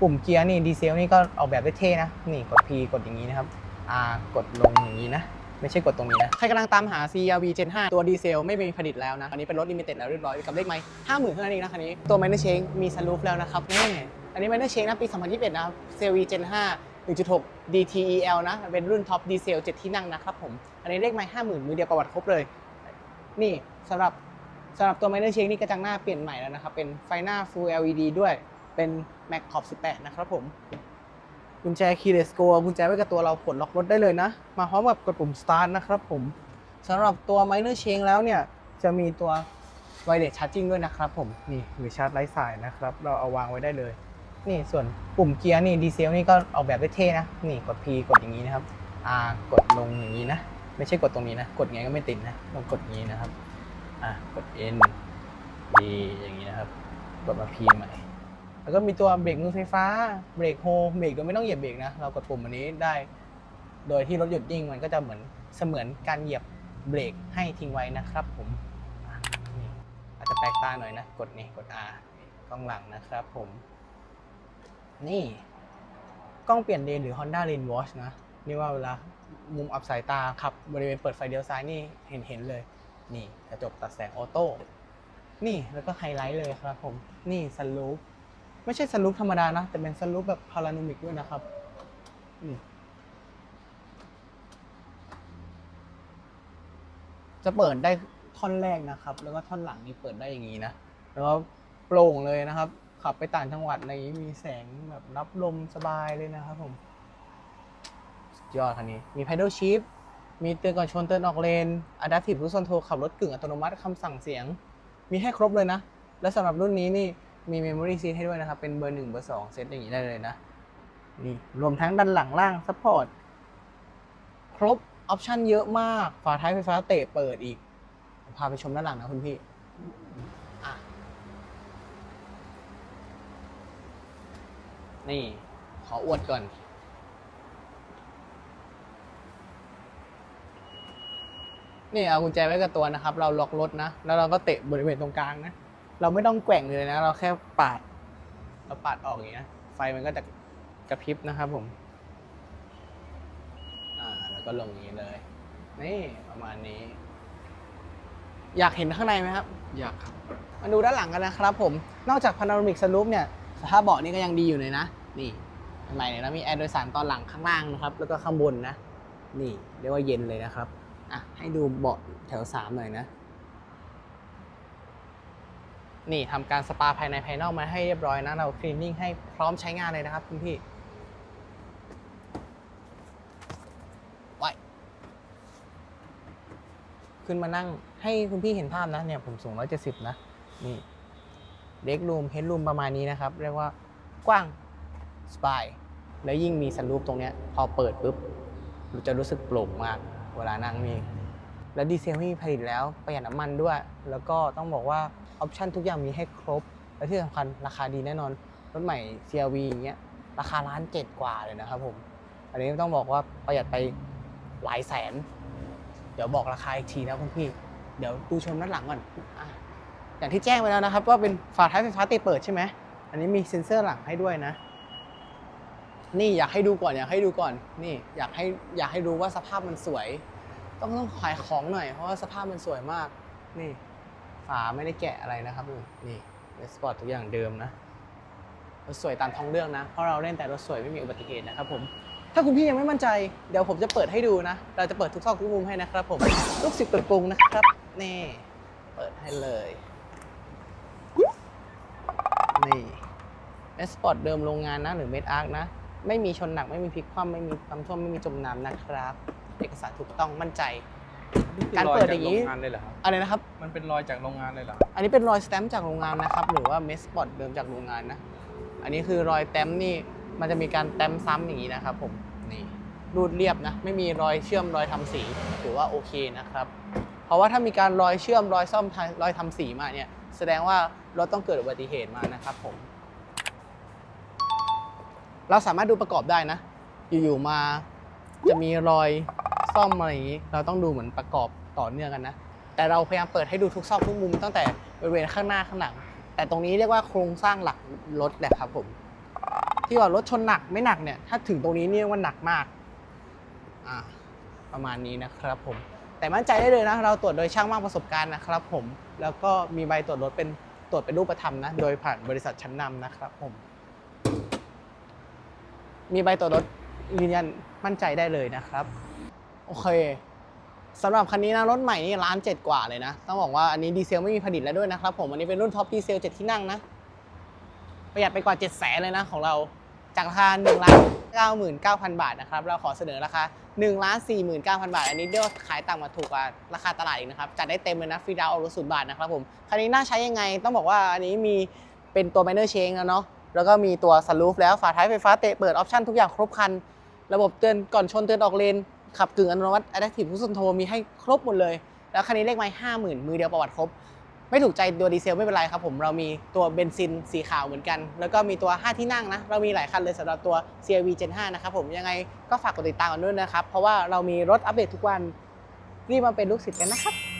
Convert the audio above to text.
ปุ่มเกียร์นี่ดีเซลนี่ก็ออกแบบได้เท่นะ นี่กด P กดอย่างนี้นะครับ R กดลงอย่างนี้นะ ไม่ใช่กดตรงนี้นะ ใครกำลังตามหา CRV Gen 5 ตัวดีเซลไม่มีผลิตแล้วนะ อันนี้เป็นรถลิมิเต็ดแล้วเรียบร้อยกับเลขไม้ห้าหมื่นเท่านั้นเองนะคันนี้ ตัว Minor Change มีซันรูฟแล้วนะครับนี่อันนี้ Minor Change นะปี 2021 นะครับ CRV Gen 5 1.6 DTEL นะ เป็นรุ่นท็อปดีเซล7ที่นั่งนะครับผม อันนี้เลขไม้ห้าหมื่นมือเดียวประวัติครบเลย นี่สำหรับสำหรับตัว Minor Change นี่กระจังหน้าเปลี่ยนใหม่แล้วนะครับ เป็นไฟหน้า Full LED ด้วย เป็น Mac ขอบ18 นะครับผม กุญแจ keyless go กุญแจไว้กับตัวเราปลดล็อกรถได้เลยนะ มาพร้อมกับกดปุ่ม start นะครับผมสำหรับตัว minor change แล้วเนี่ย จะมีตัว wireless charging ด้วยนะครับผม นี่หรือชาร์จไร้สายนะครับ เราเอาวางไว้ได้เลย นี่ส่วนปุ่มเกียร์นี่ดีเซลนี่ก็ออกแบบได้เท่นะ นี่กด P กดอย่างนี้นะครับ R กดลงอย่างนี้นะ ไม่ใช่กดตรงนี้นะ กดไงก็ไม่ติดนะต้องกดอย่างนี้นะครับ อะ กด N D อย่างนี้นะครับ กดมา P ใหม่ แล้วก็มีตัวเบรกมือไฟฟ้า เบรกโฮเบรกโดยไม่ต้องเหยียบเบรกนะ เรากดปุ่มอันนี้ได้ โดยที่รถหยุดนิ่งมันก็จะเหมือนเสมือนการเหยียบเบรกให้ทิ้งไว้นะครับผมอาจจะแปลกตาหน่อยนะ กดนี่กด R กล้องหลังนะครับผม นี่ กล้องเปลี่ยนเลนหรือ Honda Lane Watch นะ นี่ว่าเวลามุมอับสายตาขับ บริเวณเปิดไฟเลี้ยวซ้ายนี่เห็นเห็นเลย นี่กระจกตัดแสงออโต้ นี่แล้วก็ไฮไลท์เลยครับผม นี่ซันรูฟ ไม่ใช่สลูปธรรมดานะ แต่เป็นสลูปแบบพาราโนมิกด้วยนะครับจะเปิดได้ท่อนแรกนะครับ แล้วก็ท่อนหลังนี่เปิดได้อย่างนี้นะ แล้วก็โปร่งเลยนะครับ ขับไปต่างจังหวัดอะไรอย่างนี้มีแสงแบบรับลมสบายเลยนะครับผมยอดคันนี้ มี pedal shift มีเตือนก่อนชนเตือนออกเลน adaptive cruise control ขับรถกึ่งอัตโนมัติคำสั่งเสียง มีให้ครบเลยนะ และสำหรับรุ่นนี้นี่ มี Memory Seat ให้ด้วยนะครับ เป็นเบอร์1เบอร์2เซตอย่างนี้ได้เลยนะ นี่ รวมทั้งด้านหลังล่างซัพพอร์ตครบ ออปชันเยอะมาก ฝาท้ายไฟฟ้าเตะเปิดอีก พาไปชมด้านหลังนะคุณพี่นี่ ขออวดก่อน นี่เอากุญแจไว้กับตัวนะครับ เราล็อกรถนะ แล้วเราก็เตะบริเวณตรงกลางนะ เราไม่ต้องแกว่งเลยนะ เราแค่ปาด เราปาดออกอย่างนี้นะไฟมันก็จะกระพริบนะครับผม อ่า แล้วก็ลงอย่างนี้เลย นี่ประมาณนี้ อยากเห็นข้างในไหมครับ อยากครับ มาดูด้านหลังกันนะครับผม นอกจากพานาโรมิกสลูปเนี่ย สภาพเบาะนี่ก็ยังดีอยู่เลยนะ นี่ข้างในเนี่ยนะมีแอร์โดยสารตอนหลังข้างล่างนะครับ แล้วก็ข้างบนนะ นี่เรียกว่าเย็นเลยนะครับ อะ ให้ดูเบาะแถวสามหน่อยนะ นี่ทำการสปาภายในภายนอกมาให้เรียบร้อยนะ เราคลีนนิ่งให้พร้อมใช้งานเลยนะครับคุณพี่ไว้ขึ้นมานั่งให้คุณพี่เห็นภาพนะเนี่ยผมสูง 170 นะ นี่เด็กรูมเฮดรูมประมาณนี้นะครับ เรียกว่ากว้างสบาย แล้วยิ่งมีสันรูปตรงเนี้ยพอเปิดปุ๊บจะรู้สึกโปร่งมากเวลานั่งนี่แล้วดีเซลที่ผลิตแล้วประหยัดน้ำมันด้วย แล้วก็ต้องบอกว่า ออปชันทุกอย่างมีให้ครบ และที่สำคัญราคาดีแน่นอน รถใหม่ CRV อย่างเงี้ยราคาล้านเจ็ดกว่าเลยนะครับผม อันนี้ต้องบอกว่าประหยัดไปหลายแสน เดี๋ยวบอกราคาอีกทีนะคุณพี่ เดี๋ยวดูชมด้านหลังก่อนออย่างที่แจ้งไปแล้วนะครับว่าเป็นฝาท้ายไฟฟ้าเตะเปิดใช่ไหม อันนี้มีเซ็นเซอร์หลังให้ด้วยนะ นี่อยากให้ดูก่อนอยากให้ดูก่อน นี่อยากให้อยากให้รู้ว่าสภาพมันสวย ต้องต้องขายของหน่อยเพราะว่าสภาพมันสวยมาก นี่ ฝาไม่ได้แกะอะไรนะครับนี่นี่รถสปอร์ตทุกอย่างเดิมนะรถสวยตามท้องเรื่องนะ เพราะเราเล่นแต่รถสวยไม่มีอุบัติเหตุนะครับผมถ้าคุณพี่ยังไม่มั่นใจ เดี๋ยวผมจะเปิดให้ดูนะ เราจะเปิดทุกซอกทุกมุมให้นะครับผมลูกศิษย์เปิดปรุงนะครับ นี่ เปิดให้เลย นี่เอสปอร์ตเดิมโรงงานนะ หรือเมดอาร์คนะ ไม่มีชนหนัก ไม่มีพลิกคว่ำไม่มีความท่วม ไม่มีจมน้ำนะครับ เอกสารถูกต้องมั่นใจ การเปิดอย่างนี้นี้โรงงานเลยเหรอครับ อะไรนะครับ มันเป็นรอยจากโรงงานเลยเหรออันนี้เป็นรอยสแตมป์จากโรงงานนะครับ หรือว่าเมสปอตเดิมจากโรงงานนะ อันนี้คือรอยแต้มนี่ มันจะมีการแต้มซ้ำอย่างนี้นะครับผม นี่รูดเรียบนะ ไม่มีรอยเชื่อมรอยทำสี ถือว่าโอเคนะครับ เพราะว่าถ้ามีการรอยเชื่อมรอยซ่อมรอยทำสีมาเนี่ย แสดงว่ารถต้องเกิดอุบัติเหตุมานะครับผม เราสามารถดูประกอบได้นะ อยู่ๆมาจะมีรอย ซ่อมอะไรอย่างนี้ เราต้องดูเหมือนประกอบต่อเนื่องกันนะ แต่เราพยายามเปิดให้ดูทุกซอกทุกมุมตั้งแต่บริเวณข้างหน้าข้างหลัง แต่ตรงนี้เรียกว่าโครงสร้างหลักรถแหละครับผม ที่ว่ารถชนหนักไม่หนักเนี่ย ถ้าถึงตรงนี้เนี่ยว่าหนักมาก อ่า ประมาณนี้นะครับผม แต่มั่นใจได้เลยนะ เราตรวจโดยช่างมากประสบการณ์นะครับ ผม แล้วก็มีใบตรวจรถเป็นตรวจเป็นรูปธรรมนะ โดยผ่านบริษัทชั้นนำนะครับผม มีใบตรวจรถยืนยันมั่นใจได้เลยนะครับ โอเคสำหรับคันนี้นะรถใหม่นี่ล้านเจ็ดกว่าเลยนะ ต้องบอกว่าอันนี้ดีเซลไม่มีผลิตแล้วด้วยนะครับผมอันนี้เป็นรุ่นท็อปดีเซลเจ็ดที่นั่งนะ ประหยัดไปกว่า7 0 0แสนเลยนะของเราจากราคา1ล้าน99,000บาทนะครับ เราขอเสนอราคา1ล้าน49,000บาท อันนี้เดี๋ยวขายต่ำกว่าถูกกว่าราคาตลาดอีกนะครับ จัดได้เต็มเลยนะฟรีดาวน์ออกรถศูนย์บาทนะครับผมคันนี้น่าใช้ยังไงต้องบอกว่าอันนี้มีเป็นตัว minor change แล้วเนาะแล้วก็มีตัว sunroof แล้วฝาท้ายไฟฟ้าเตะเปิดออปชั่นทุกอย่างครบครัน ระบบเตือนก่อนชนเตือนออกเลน ขับกึ่งอัตโนมัติ Adaptive Cruise Control มีให้ครบหมดเลย แล้วคันนี้เลขไม้ห้าหมื่นมือเดียวประวัติครบ ไม่ถูกใจตัวดีเซลไม่เป็นไรครับผม เรามีตัวเบนซินสีขาวเหมือนกัน แล้วก็มีตัว 5 ที่นั่งนะ เรามีหลายคันเลยสำหรับตัว CRV Gen 5 นะครับผมยังไงก็ฝากกดติดตามกันด้วยนะครับ เพราะว่าเรามีรถอัปเดตทุกวันรีบมาเป็นลูกศิษย์กันนะครับ